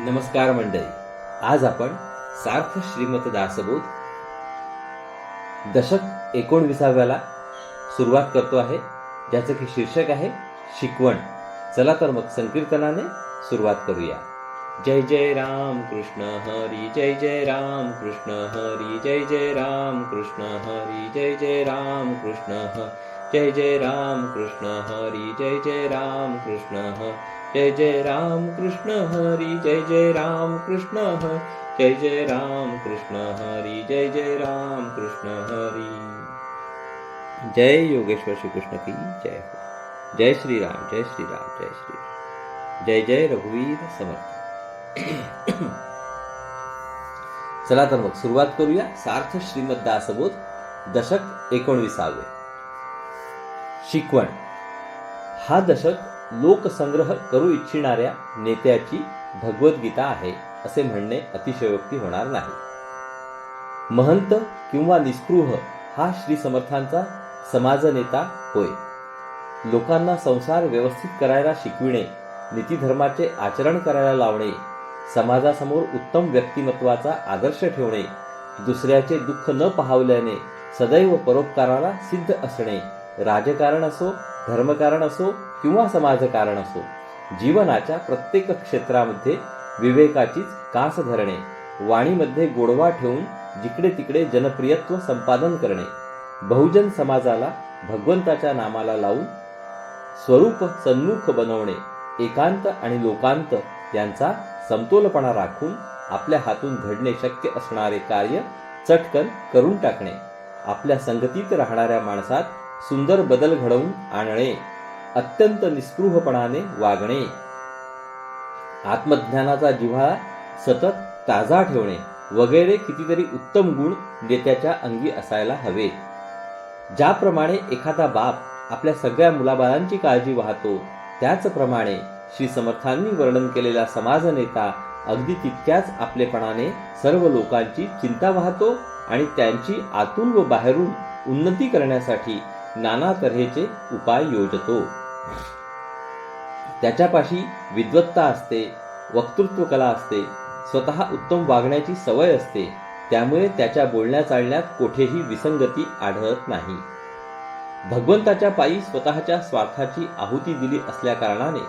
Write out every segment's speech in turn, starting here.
नमस्कार मंडळी. आज आपण सार्थ श्रीमत दासबोध दशक एकोणविसाव्याला सुरुवात करतो आहे. ज्याचं की शीर्षक आहे शिकवण. चला तर मग संकीर्तनाने सुरुवात करूया. जय जय राम कृष्ण हरी जय जय राम कृष्ण हरी जय जय राम कृष्ण हरी जय जय राम कृष्ण जय जय राम कृष्ण हरी जय जय राम कृष्ण हरी जय जय राम कृष्ण हरी जय जय राम कृष्ण जय जय राम कृष्ण हरी जय जय राम कृष्ण हरी। जय योगेश्वर श्री कृष्ण की जय हो। जय श्री राम जय श्री राम जय श्री राम। जय जय रघुवीर समर्थ। चला तर मग सुरुवात करूया सार्थ श्रीमद दासबोध दशक एकोणविसावे. शिकवण. हा दशक लोकसंग्रह करू इच्छिणाऱ्या नेत्याची भगवद्गीता आहे असे म्हणणे अतिशयोक्ती होणार नाही. महंत किंवा निस्पृह हा श्री समर्थांचा समाजनेता होय. लोकांना संसार व्यवस्थित करायला शिकविणे नीतीधर्माचे आचरण करायला लावणे समाजासमोर उत्तम व्यक्तिमत्वाचा आदर्श ठेवणे दुसऱ्याचे दुःख न पाहवल्याने सदैव परोपकाराला सिद्ध असणे राजकारण असो धर्मकारण असो किंवा समाजकारण असो जीवनाच्या प्रत्येक क्षेत्रामध्ये विवेकाचीच कास धरणे वाणीमध्ये गोडवा ठेवून जिकडे तिकडे जनप्रियत्व संपादन करणे बहुजन समाजाला भगवंताच्या नामाला लावून स्वरूप सन्मुख बनवणे एकांत आणि लोकांत यांचा समतोलपणा राखून आपल्या हातून घडणे शक्य असणारे कार्य चटकन करून टाकणे आपल्या संगतीत राहणाऱ्या माणसात सुंदर बदल घडवून आणणे. अत्यंत निस्पृहपणाने वागणे. आत्मज्ञानाचा जिव्हाळा सतत ताजा ठेवणे वगैरे कितीतरी उत्तम गुण नेत्याच्या अंगी असायला हवे. ज्याप्रमाणे एखादा बाप आपल्या सगळ्या मुलाबाळांची काळजी वाहतो त्याचप्रमाणे श्री समर्थांनी वर्णन केलेला समाज नेता अगदी तितक्याच आपलेपणाने सर्व लोकांची चिंता वाहतो आणि त्यांची आतून व बाहेरून उन्नती करण्यासाठी नाना तऱ्हेचे उपाय योजतो. त्याच्यापाशी विद्वत्ता असते वक्तृत्व कला असते स्वतः उत्तम वागण्याची सवय असते त्यामुळे त्याच्या बोलण्या चालण्यात कोठेही विसंगती आढळत नाही. भगवंताच्या पायी स्वतःच्या स्वार्थाची आहुती दिली असल्या कारणाने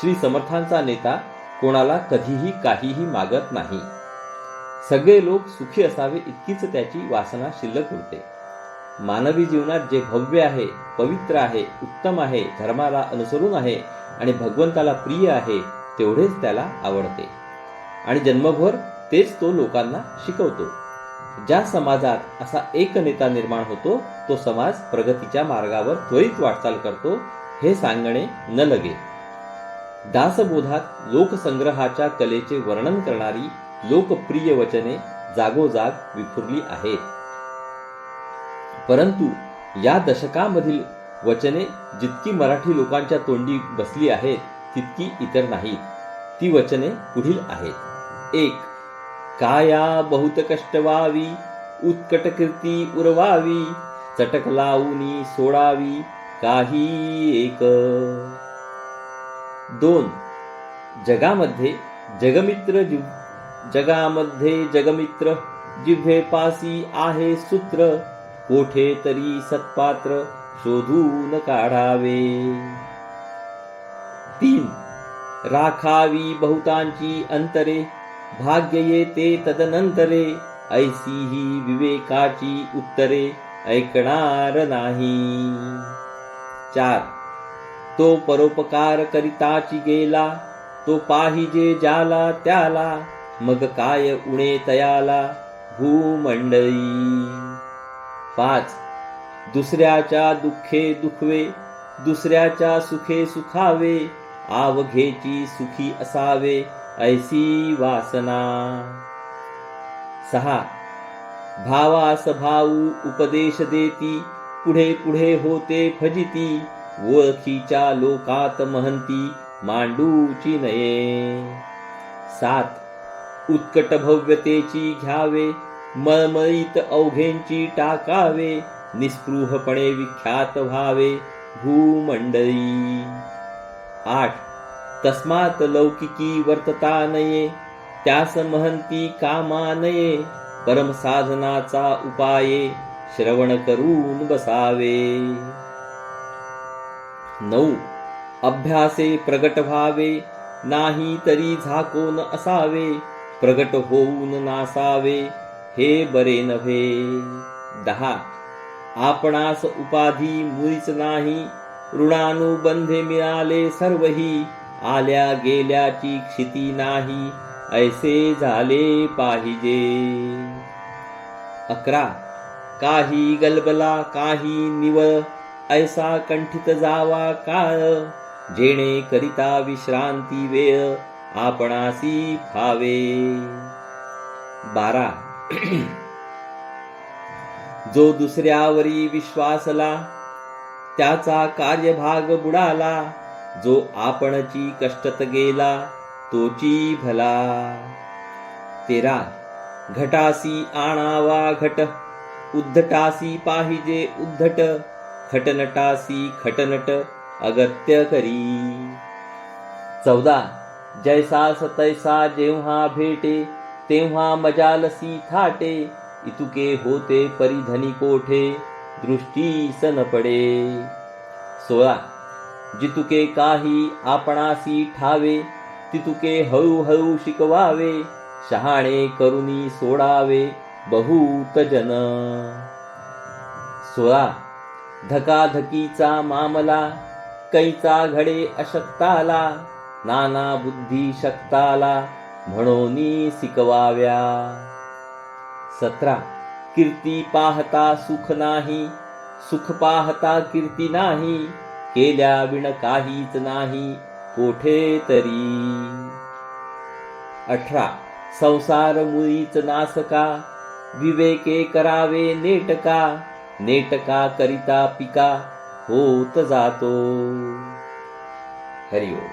श्री समर्थांचा नेता कोणाला कधीही काहीही मागत नाही. सगळे लोक सुखी असावे इतकीच त्याची वासना शिल्लक उरते मानवी जीवनात जे भव्य आहे पवित्र आहे उत्तम आहे धर्माला अनुसरून आहे आणि भगवंताला प्रिय आहे तेवढेच त्याला आवडते. आणि जन्मभर तेच तो लोकांना शिकवतो. ज्या समाजात असा एक नेता निर्माण होतो तो समाज प्रगतीच्या मार्गावर त्वरित वाटचाल करतो हे सांगणे न लगे. दासबोधात लोकसंग्रहाच्या कलेचे वर्णन करणारी लोकप्रिय वचने जागोजाग विखुरली आहेत. परंतु या दशकामधील वचने जितकी मराठी लोकांच्या तोंडी बसली आहेत तितकी इतर नाहीत. ती वचने पुढील आहेत. एक काया बहुत कष्ट व्हावी उत्कट कीर्ती उरवावी चटक लावूनी सोडावी काही एक. दोन जगामध्ये जगमित्र जिव जगामध्ये जगमित्र जिव्हे पासी आहे सूत्र. कोठे तरी सत्पात्र शोधून काढावे. तीन राखावी बहुतांची अंतरे भाग्य येते तदनंतरे ऐसी ही विवेकाची उत्तरे ऐकणार नाही. चार तो परोपकार करिताची गेला तो पाहिजे ज्याला त्याला मग काय उणे तयाला भूमंडळी. पाच. दुसऱ्याच्या दुःखे दुखवे दुसऱ्याच्या सुखे सुखावे आवघेची सुखी असावे ऐसी वासना. सहा. भावास भाऊ उपदेश देती पुढे पुढे होते फजिती ओळखीच्या लोकात महंती मांडूची नये. सात. उत्कट भव्यतेची घ्यावे मळमळीत अवघेंची टाकावे निस्पृहपणे विख्यात व्हावे भूमंडळी. आठ. तस्मात लौकिकी वर्तता नये त्यास महंती कामानये परम साधनाचा उपाये श्रवण करून बसावे. नऊ. अभ्यासे प्रगट व्हावे नाही तरी झाकोन असावे प्रगट होऊन नासावे हे बरे नव्हे. दहा. आपणास उपाधी मुळीच नाही. ऋणानुबंधे मिळाले सर्वही. आल्या गेल्याची क्षिती नाही. ऐसे झाले पाहिजे. अकरा. काही गलबला काही निवळ. ऐसा कंठित जावा काळ. जेणे करिता विश्रांती वेळ आपणासी फावे बारा. जो दुसऱ्यावरी विश्वासला त्याचा कार्यभाग बुडाला जो आपणची कष्टत गेला तोची भला. तेरा. घटासी आणावा घट उद्धटासी पाहिजे उद्धट खटनटासी खटनट अगत्य करी. चौदा. जैसा सतैसा जेव्हा भेटे तेव्हा मजालसी थाटे इतुके होते परिधनी कोठे दृष्टी सन पडे. सोळा. जितुके काही आपणासी ठावे तितुके हळूहळू शिकवावे शहाणे करुनी सोडावे बहुत जन. सोळा. धकाधकीचा मामला कैचा घडे अशक्ताला नाना बुद्धी शक्ताला म्हणून शिकवाव्या. सतरा. कीर्ती पाहता सुख नाही सुख पाहता कीर्ती नाही केल्या विण काहीच नाही कोठे तरी. अठरा. संसार मुळीच नासका विवेके करावे नेटका नेटका करिता पिका होत जातो. हरिओम.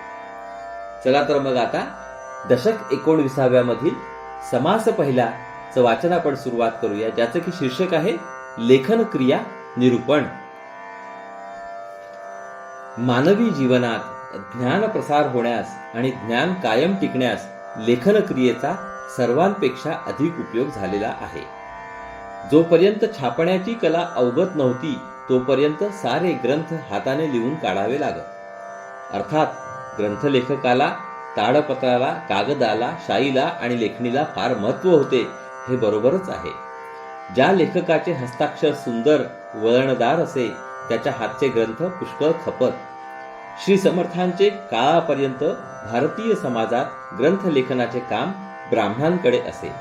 चला तर मग आता दशक एकोणविसाव्या मधील समास पहिला च वाचन आपण सुरुवात करूया ज्याचं की शीर्षक आहे लेखन क्रिया निरूपण. मानवी जीवनात ज्ञान प्रसार होण्यास आणि ज्ञान कायम टिकण्यास लेखन क्रियेचा सर्वांपेक्षा अधिक उपयोग झालेला आहे. जोपर्यंत छापण्याची कला अवगत नव्हती तोपर्यंत सारे ग्रंथ हाताने लिहून काढावे लागत. अर्थात ग्रंथलेखकाला ताडपत्राला कागदाला शाईला आणि लेखणीला फार महत्त्व होते हे बरोबरच आहे. ज्या लेखकाचे हस्ताक्षर सुंदर वळणदार असे त्याच्या हातचे ग्रंथ पुष्कळ खपत. श्री समर्थांचे काळापर्यंत भारतीय समाजात ग्रंथ लेखनाचे काम ब्राह्मणांकडे असे.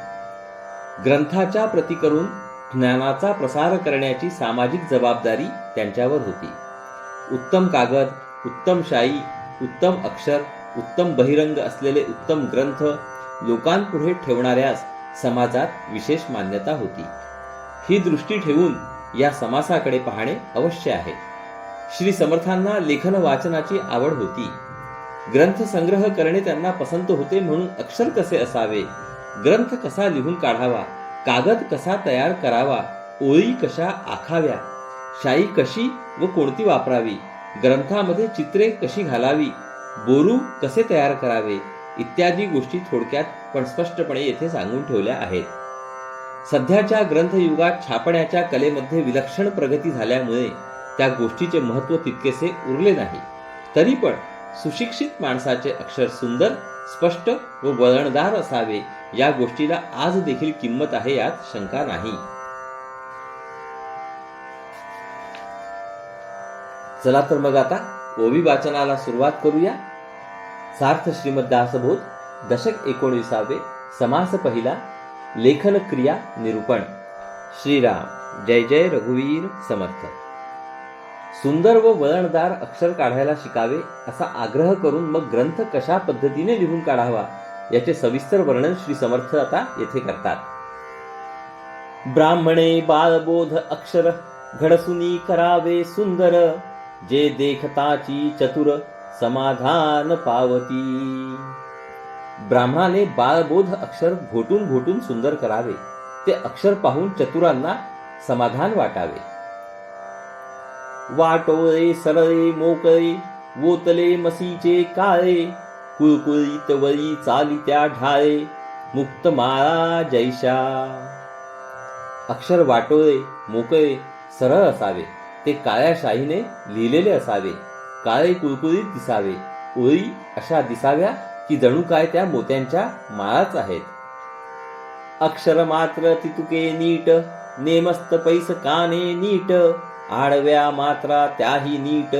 ग्रंथाच्या प्रती करून ज्ञानाचा प्रसार करण्याची सामाजिक जबाबदारी त्यांच्यावर होती. उत्तम कागद उत्तम शाई उत्तम अक्षर उत्तम बहिरंग असलेले उत्तम ग्रंथ लोकांपुढे ठेवणाऱ्यास समाजात विशेष मान्यता होती. ही दृष्टी ठेवून या समासाकडे पाहणे अवश्य आहे. श्री समर्थांना लेखन वाचनाची आवड होती. ग्रंथ संग्रह करणे त्यांना पसंत होते म्हणून अक्षर कसे असावे ग्रंथ कसा लिहून काढावा कागद कसा तयार करावा ओळी कशा आखाव्या शाई कशी व कोणती वापरावी ग्रंथामध्ये चित्रे कशी घालावी बोरू कसे तयार करावे इत्यादी गोष्टी थोडक्यात पण स्पष्टपणे येथे सांगून ठेवल्या आहेत. सध्याच्या ग्रंथयुगात छापण्याच्या कलेमध्ये विलक्षण प्रगती झाल्यामुळे त्या गोष्टीचे महत्त्व तितकेसे उरले नाही. तरी पण सुशिक्षित माणसाचे अक्षर सुंदर स्पष्ट व वळणदार असावे या गोष्टीला आज देखील किंमत आहे यात शंका नाही. चला तर मग आता ओवी वाचनाला सुरुवात करूया. सार्थ श्रीमद दासबोध दशक एकोणविसावे समास पहिला लेखन क्रिया निरूपण. श्रीराम जय जय रघुवीर समर्थ. सुंदर व वळणदार अक्षर काढायला शिकावे असा आग्रह करून मग ग्रंथ कशा पद्धतीने लिहून काढावा याचे सविस्तर वर्णन श्री समर्थ आता येथे करतात. ब्राह्मणे बालबोध अक्षर घडसुनी करावे सुंदर. जे देखताची चतुर समाधान पावती. ब्राह्मणाने बाळबोध अक्षर घोटून घोटून सुंदर करावे. ते अक्षर पाहून चतुरांना समाधान वाटावे. वाटोळे सरळे मोकळे वोतले मसीचे काळे कुळकुळीत वळी चालित्या ढाळे मुक्त माळा जैशा. अक्षर वाटोळे मोकळे सरळ असावे. ते काळ्या शाहीने लिहिलेले असावे. काळे कुळकुळीत दिसावे. ओळी अशा दिसाव्या की जणू काय त्या मोत्यांच्या माळाच आहेत. अक्षर मात्र तितुके नीट नेमस्त पैस काने नीट आडव्या मात्रा त्याही नीट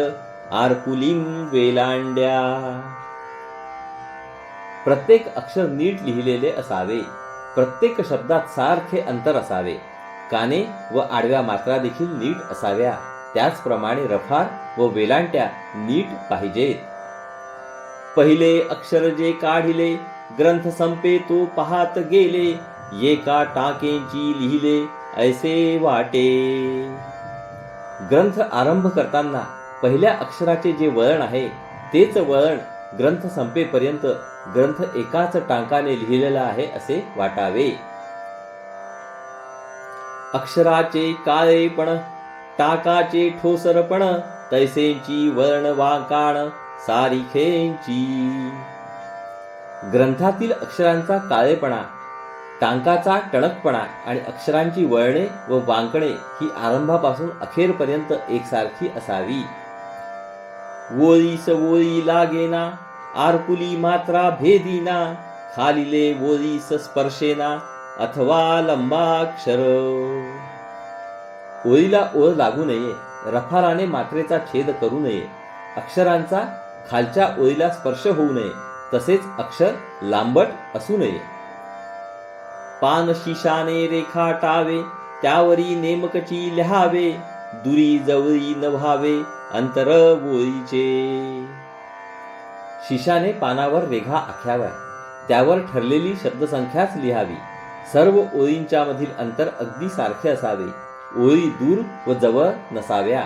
आरकुलिम वेलांड्या. प्रत्येक अक्षर नीट लिहिलेले असावे. प्रत्येक शब्दात सारखे अंतर असावे. काने व आडव्या मात्रा देखील नीट असाव्या. त्याचप्रमाणे रफार व वेलांट्या नीट पाहिजेत. पहिले अक्षर जे काढिले ग्रंथ संपे तो पाहात गेले एका टाकेची लिहिले ऐसे वाटे. ग्रंथ आरंभ करताना पहिल्या अक्षराचे जे वळण आहे तेच वळण ग्रंथ संपेपर्यंत ग्रंथ एकाच टांकाने लिहिलेला आहे असे वाटावे. अक्षराचे काळेपण टाकाचे ठोसरपण तैसेंची वर्ण वाकाण सारिखेंची. ग्रंथातील अक्षरांचा काळेपणा टांकाचा टणकपणा आणि अक्षरांची वळणे व वांकणे ही आरंभापासून अखेरपर्यंत एकसारखी असावी. वोळी सवोळी लागेना आरकुली मात्रा भेदीना खालिले स स्पर्शेना अथवा लंबाक्षर. ओळीला ओळ लागू नये रफाराने मात्रेचा छेद करू नये अक्षरांचा खालच्या ओळीला स्पर्श होऊ नये तसेच अक्षर लांबट असू नये. पान शिशाने रेखाटावे त्यावरी नेमकची लिहावे दुरी जवळी न व्हावे अंतर ओळीचे. शिशाने पानावर रेघा आख्याव्या त्यावर ठरलेली शब्दसंख्याच लिहावी सर्व ओळींच्या मधील अंतर अगदी सारखे असावे. ओळी दूर व जवळ नसाव्या.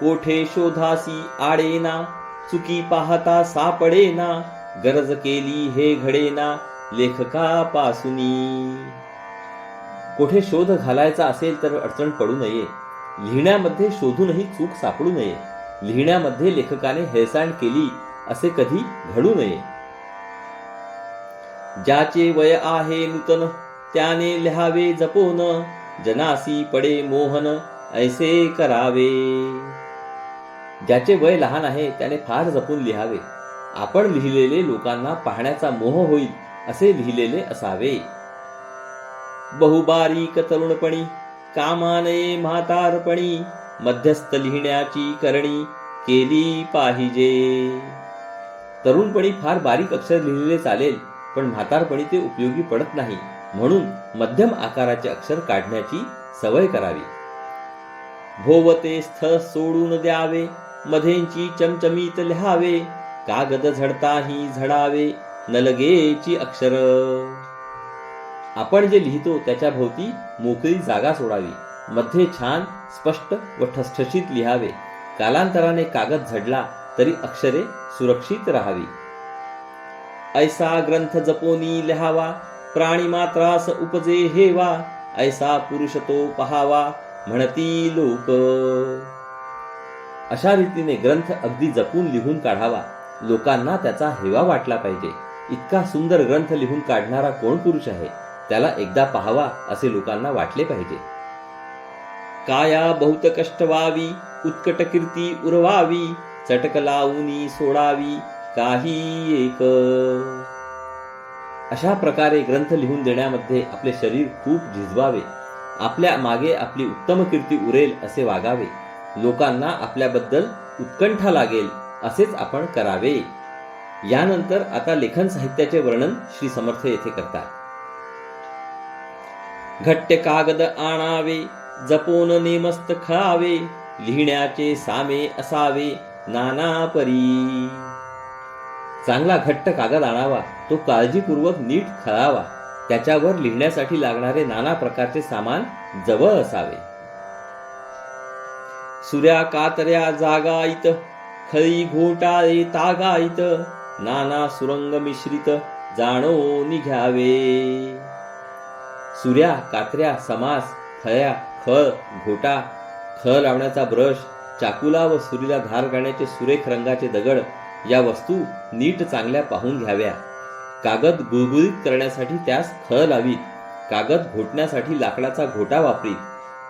कोठे शोधासी आडेना चुकी पाहता सापडेना गरज केली हे घडेना लेखकापासूनी. कोठे शोध घालायचा असेल तर अडचण पडू नये. लिहिण्यामध्ये शोधूनही चूक सापडू नये. लिहिण्यामध्ये लेखकाने हेळसांड केली असे कधी घडू नये. ज्याचे वय आहे नूतन त्याने लिहावे जपोन जनासी पडे मोहन ऐसे करावे. ज्याचे वय लहान आहे त्याने फार जपून लिहावे. आपण लिहिलेले लोकांना पाहण्याचा मोह होईल असे लिहिलेले असावे. बहुबारीक तरुणपणी कामाने म्हातारपणी मध्यस्थ लिहिण्याची करणी केली पाहिजे. तरुणपणी फार बारीक अक्षर लिहिलेले चालेल पण म्हातारपणी ते उपयोगी पडत नाही. म्हणून मध्यम आकाराचे अक्षर काढण्याची सवय करावी. भोवते स्थळ सोडून द्यावे मधेंची चमचमीत लिहावे कागद झडताही झडावे नलगेची अक्षर. आपण जे लिहितो त्याच्या भोवती मोकळी जागा सोडावी मध्ये छान स्पष्ट व ठसठशीत लिहावे. कालांतराने कागद झडला तरी अक्षरे सुरक्षित राहावी. ऐसा ग्रंथ जपोनी लिहावा प्राणी मात्रास उपजे हे वा ऐसा पुरुष तो पहावा म्हणती लोक. अशा रीतीने ग्रंथ अगदी जपून लिहून काढावा. लोकांना त्याचा हेवा वाटला पाहिजे. इतका सुंदर ग्रंथ लिहून काढणारा कोण पुरुष आहे? त्याला एकदा पहावा असे लोकांना वाटले पाहिजे. काया बहुत कष्ट व्हावी उत्कट कीर्ती उरवावी चटक लावूनी सोडावी काही एक. अशा प्रकारे ग्रंथ लिहून देण्यामध्ये आपले शरीर खूप झिजवावे आपल्या मागे आपली उत्तम कीर्ती उरेल असे वागावे लोकांना आपल्याबद्दल उत्कंठा लागेल असेच आपण करावे. यानंतर आता लेखन साहित्याचे वर्णन श्री समर्थ येथे करतात. घट्ट कागद आणावे जपोन नेमस्त खळावे लिहिण्याचे सामे असावे नाना परी चांगला घट्ट कागद आणावा. तो काळजीपूर्वक नीट खळावा. त्याच्यावर लिहिण्यासाठी लागणारे नाना प्रकारचे सामान जवळ असावे. सुऱ्या कातऱ्या जागायत खळी घोटाळे तागायत नाना सुरंग मिश्रित जाणो निघ्यावे सुऱ्या कात्र्या समास खळ्या खळ घोटा खळ लावण्याचा ब्रश चाकूला व सुरीला धार गाण्याचे सुरेख रंगाचे दगड या वस्तू नीट चांगल्या पाहून घ्याव्या. कागद गुळगुळीत करण्यासाठी त्यास खळ लावीत. कागद घोटण्यासाठी लाकडाचा घोटा वापरीत.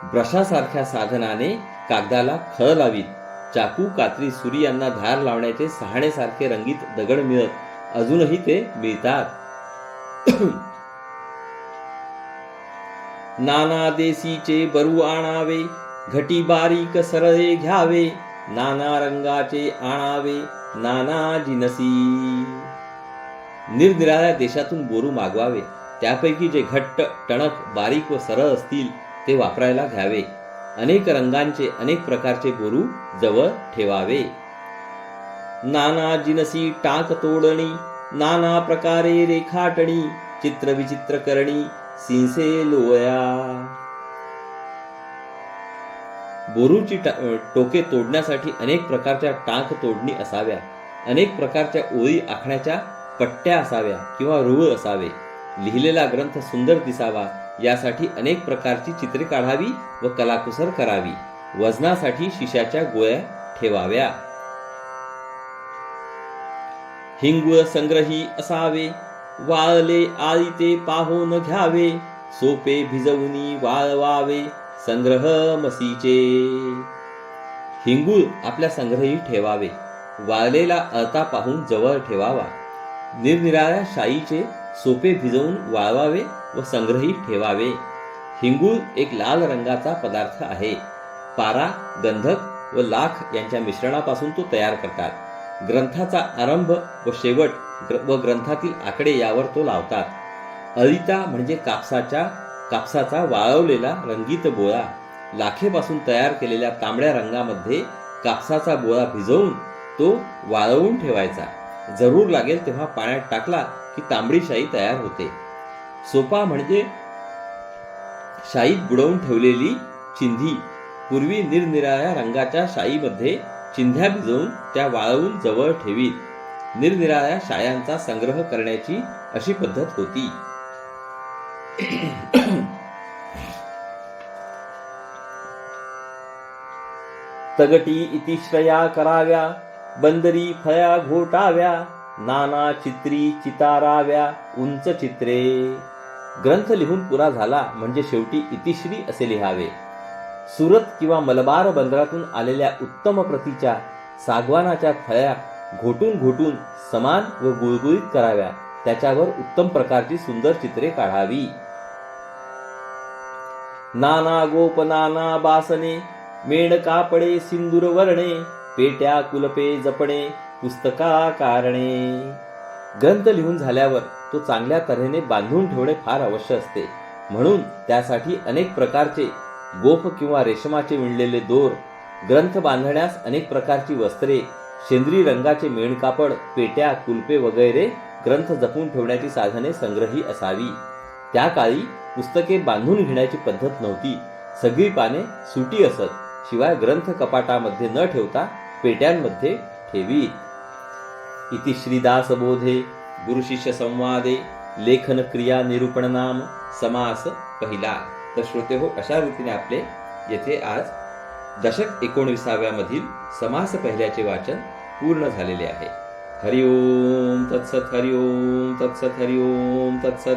ब्रशासारख्या साधनाने कागदाला खळ लावीत. चाकू कात्री सुरी यांना धार लावण्याचे सहाणेसारखे रंगीत दगड मिळत. अजूनही ते मिळतात. नाना देसीचे बरू आणावे. घटी बारीक सरळे घ्यावे. नाना रंगाचे आणावे. नाना जिनसी. निरनिराळ्या देशातून बोरू मागवावे. त्यापैकी जे घट्ट टणक बारीक व सरळ असतील ते वापरायला घ्यावे. अनेक रंगांचे अनेक प्रकारचे बोरू जवळ ठेवावे. नाना जिनसी टाक तोडणी नाना प्रकारे रेखाटणी चित्रविचित्र करणी सिंसे लोया बोरूची टोके तोडण्यासाठी अनेक प्रकारच्या टाक तोडणी असाव्या अनेक प्रकारच्या ओळी आखण्याच्या पट्ट्या असाव्या किंवा रुळ असावे. लिहिलेला ग्रंथ सुंदर दिसावा यासाठी अनेक प्रकारची चित्रे काढावी व कलाकुसर करावी. वजनासाठी शिशाच्या गोळ्या ठेवाव्या. हिंगुळ संग्रही असावे वाळले आळीते पाहून घ्यावे सोपे भिजवून वाळवावे संग्रह मसीचे. हिंगूळ आपल्या संग्रही ठेवावे वाळलेला अळता पाहून जवळ ठेवावा. निरनिराळ्या शाईचे सोपे भिजवून वाळवावे व संग्रही ठेवावे. हिंगूळ एक लाल रंगाचा पदार्थ आहे. पारा गंधक व लाख यांच्या मिश्रणापासून तो तयार करतात. ग्रंथाचा आरंभ व शेवट ग्र- व ग्रंथातील आकडे यावर तो लावतात. अलिता म्हणजे कापसाच्या कापसाचा वाळवलेला रंगीत बोळा. लाखेपासून तयार केलेल्या तांबड्या रंगामध्ये कापसाचा बोळा भिजवून तो वाळवून ठेवायचा. जरूर लागेल तेव्हा पाण्यात टाकला की तांबडी शाई तयार होते. सोपा म्हणजे शाईत बुडवून ठेवलेली चिंधी पूर्वी निरनिराळ्या रंगाच्या शाईमध्ये चिंध्या भिजवून त्या वाळवून जवळ ठेवीत. निरनिराळ्या शायांचा संग्रह करण्याची अशी पद्धत होती. तगटी इतिश्रया कराव्या. बंदरी फया घोटाव्या नाना चित्री चिताराव्या उंच चित्रे. ग्रंथ लिहून पुरा झाला म्हणजे शेवटी इतिश्री असे लिहावे. सुरत किंवा मलबार बंदरातून आलेल्या उत्तम प्रतीच्या सागवानाच्या फळ्या घोटून घोटून समान व गुळगुळीत कराव्या त्याच्यावर उत्तम प्रकारची सुंदर चित्रे काढावी. नाना गोप नाना बासने मेण कापडे सिंदूर वर्णे पेट्या कुलपे जपणे पुस्तका कारणे. ग्रंथ लिहून झाल्यावर तो चांगल्या तऱ्हेने बांधून ठेवणे फार अवश्य असते. म्हणून त्यासाठी अनेक प्रकारचे गोफ किंवा रेशमाचे विणलेले दोर ग्रंथ बांधण्यास अनेक प्रकारची वस्त्रे शेंद्री रंगाचे मेणकापड पेट्या कुलपे वगैरे ग्रंथ जपून ठेवण्याची साधने संग्रही असावी. त्या काळी पुस्तके बांधून घेण्याची पद्धत नव्हती. सगळी पाने सुटी असत शिवाय ग्रंथ कपाटामध्ये न ठेवता पेट्यांमध्ये ठेवी. इति श्रीदासबोधे गुरुशिष्य संवादे लेखन क्रिया निरूपण नाम समास पहिला. तर श्रोते हो अशा रीतीने आपले येथे आज दशक एकोणविसाव्यामधील समास पहिल्याचे वाचन पूर्ण झालेले आहे. हरिओम तत्सत हरिओम तत्सत हरिओम तत्सत.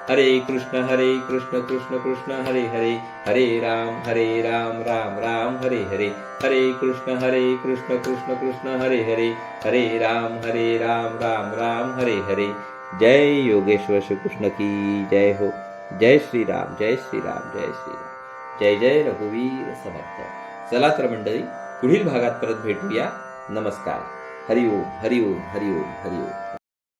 हरे कृष्ण हरे कृष्ण कृष्ण कृष्ण हरे हरे हरे राम हरे राम राम राम हरे हरे। हरे कृष्ण हरे कृष्ण कृष्ण कृष्ण हरे हरे। हरे राम हरे राम राम राम हरे हरे। जय योगेश्वर श्री कृष्ण की जय हो। जय श्री राम जय श्री राम जय श्रीराम। जय जय रघुवीर समर्थ। चला तर मंडळी पुढील भागात परत भेटूया. नमस्कार. हरिओम हरिओम हरिओम हरिओम.